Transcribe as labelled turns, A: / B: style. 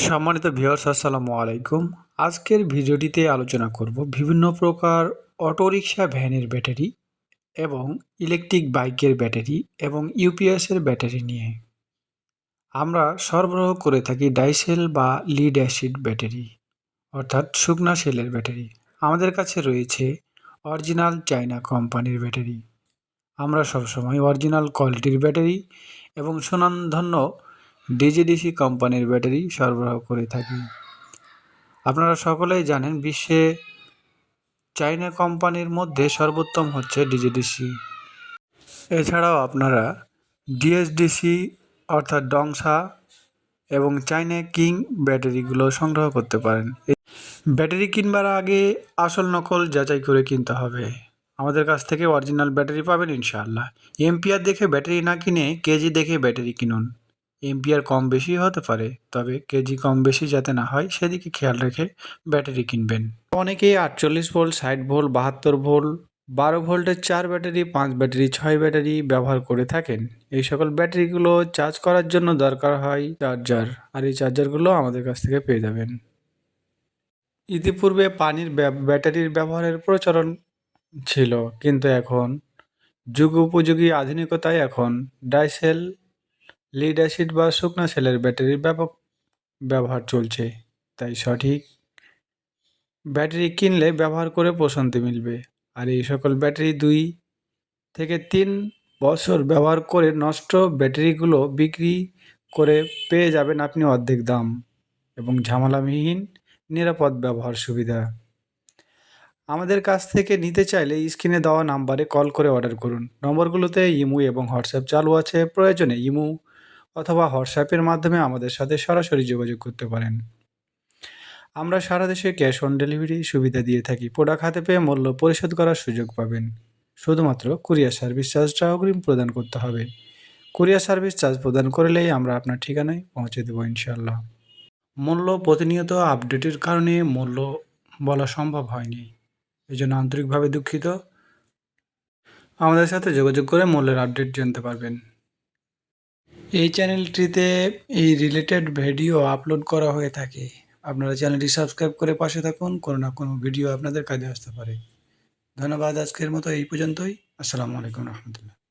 A: সম্মানিত ভিউয়ার্স, আসসালামু আলাইকুম। আজকের ভিডিওটিতে আলোচনা করব বিভিন্ন প্রকার অটোরিকশা ভ্যানের ব্যাটারি এবং ইলেকট্রিক বাইকের ব্যাটারি এবং ইউপিএসের ব্যাটারি নিয়ে। আমরা সরবরাহ করে থাকি ডাইসেল বা লিড অ্যাসিড ব্যাটারি, অর্থাৎ শুকনা সেলের ব্যাটারি। আমাদের কাছে রয়েছে অরিজিনাল চায়না কোম্পানির ব্যাটারি। আমরা সবসময় অরিজিনাল কোয়ালিটির ব্যাটারি এবং সুনামধন্য ডিজিডিসি কোম্পানির ব্যাটারি সরবরাহ করে থাকি। আপনারা সকলেই জানেন বিশ্বে চাইনা কোম্পানির মধ্যে সর্বোত্তম হচ্ছে ডিজিডিসি। এছাড়াও আপনারা ডিএসডিসি অর্থাৎ ডংসা এবং চাইনা কিং ব্যাটারিগুলো সংগ্রহ করতে পারেন। ব্যাটারি কিনবার আগে আসল নকল যাচাই করে কিনতে হবে। আমাদের কাছ থেকে অরিজিনাল ব্যাটারি পাবেন ইনশাআল্লাহ। এমপিআর দেখে ব্যাটারি না কিনে কেজি দেখে ব্যাটারি কিনুন। এমপিআর কম বেশি হতে পারে, তবে কেজি কম বেশি যাতে না হয়, সেদিকে খেয়াল রেখে ব্যাটারি কিনবেন। অনেকেই আটচল্লিশ ভোল্ট, ষাট ভোল্ট, বাহাত্তর ভোল্ট, বারো ভোল্টের চার ব্যাটারি, পাঁচ ব্যাটারি, ছয় ব্যাটারি ব্যবহার করে থাকেন। এই সকল ব্যাটারিগুলো চার্জ করার জন্য দরকার হয় চার্জার, আর এই চার্জারগুলো আমাদের কাছ থেকে পেয়ে যাবেন। ইতিপূর্বে পানির ব্যাটারির ব্যবহারের প্রচলন ছিল, কিন্তু এখন যুগ উপযোগী আধুনিকতায় এখন ডাইসেল লিড অ্যাসিড বা শুকনা সেলের ব্যাটারির ব্যাপক ব্যবহার চলছে, তাই সঠিক ব্যাটারি কিনলে ব্যবহার করে প্রশান্তি মিলবে। আর এই সকল ব্যাটারি দুই থেকে তিন বছর ব্যবহার করে নষ্ট ব্যাটারিগুলো বিক্রি করে পেয়ে যাবেন আপনি অর্ধেক দাম এবং ঝামেলাবিহীন নিরাপদ ব্যবহার সুবিধা। আমাদের কাছ থেকে নিতে চাইলে স্ক্রিনে দেওয়া নাম্বারে কল করে অর্ডার করুন। নম্বরগুলোতে ইমু এবং হোয়াটসঅ্যাপ চালু আছে। প্রয়োজনে ইমু অথবা হোয়াটসঅ্যাপের মাধ্যমে আমাদের সাথে সরাসরি যোগাযোগ করতে পারেন। আমরা সারা দেশে ক্যাশ অন ডেলিভারি সুবিধা দিয়ে থাকি। প্রোডাক্ট হাতে পেয়ে মূল্য পরিশোধ করার সুযোগ পাবেন। শুধুমাত্র কুরিয়ার সার্ভিস চার্জটা অগ্রিম প্রদান করতে হবে। কুরিয়ার সার্ভিস চার্জ প্রদান করলেই আমরা আপনার ঠিকানায় পৌঁছে দেবো ইনশাল্লাহ মূল্য প্রতিনিয়ত আপডেটের কারণে মূল্য বলা সম্ভব হয়নি। এই জন্য আন্তরিকভাবে দুঃখিত। আমাদের সাথে যোগাযোগ করে মূল্যের আপডেট জানতে পারবেন। এই চ্যানেলটিতে এই রিলেটেড ভিডিও আপলোড করা হয়ে থাকে। আপনারা চ্যানেলটি সাবস্ক্রাইব করে পাশে থাকুন, কোনো না কোনো ভিডিও আপনাদের কাজে আসতে পারে। ধন্যবাদ আজকের মতো, এই পর্যন্তই। আসসালামু আলাইকুম রহমতুল্লাহ।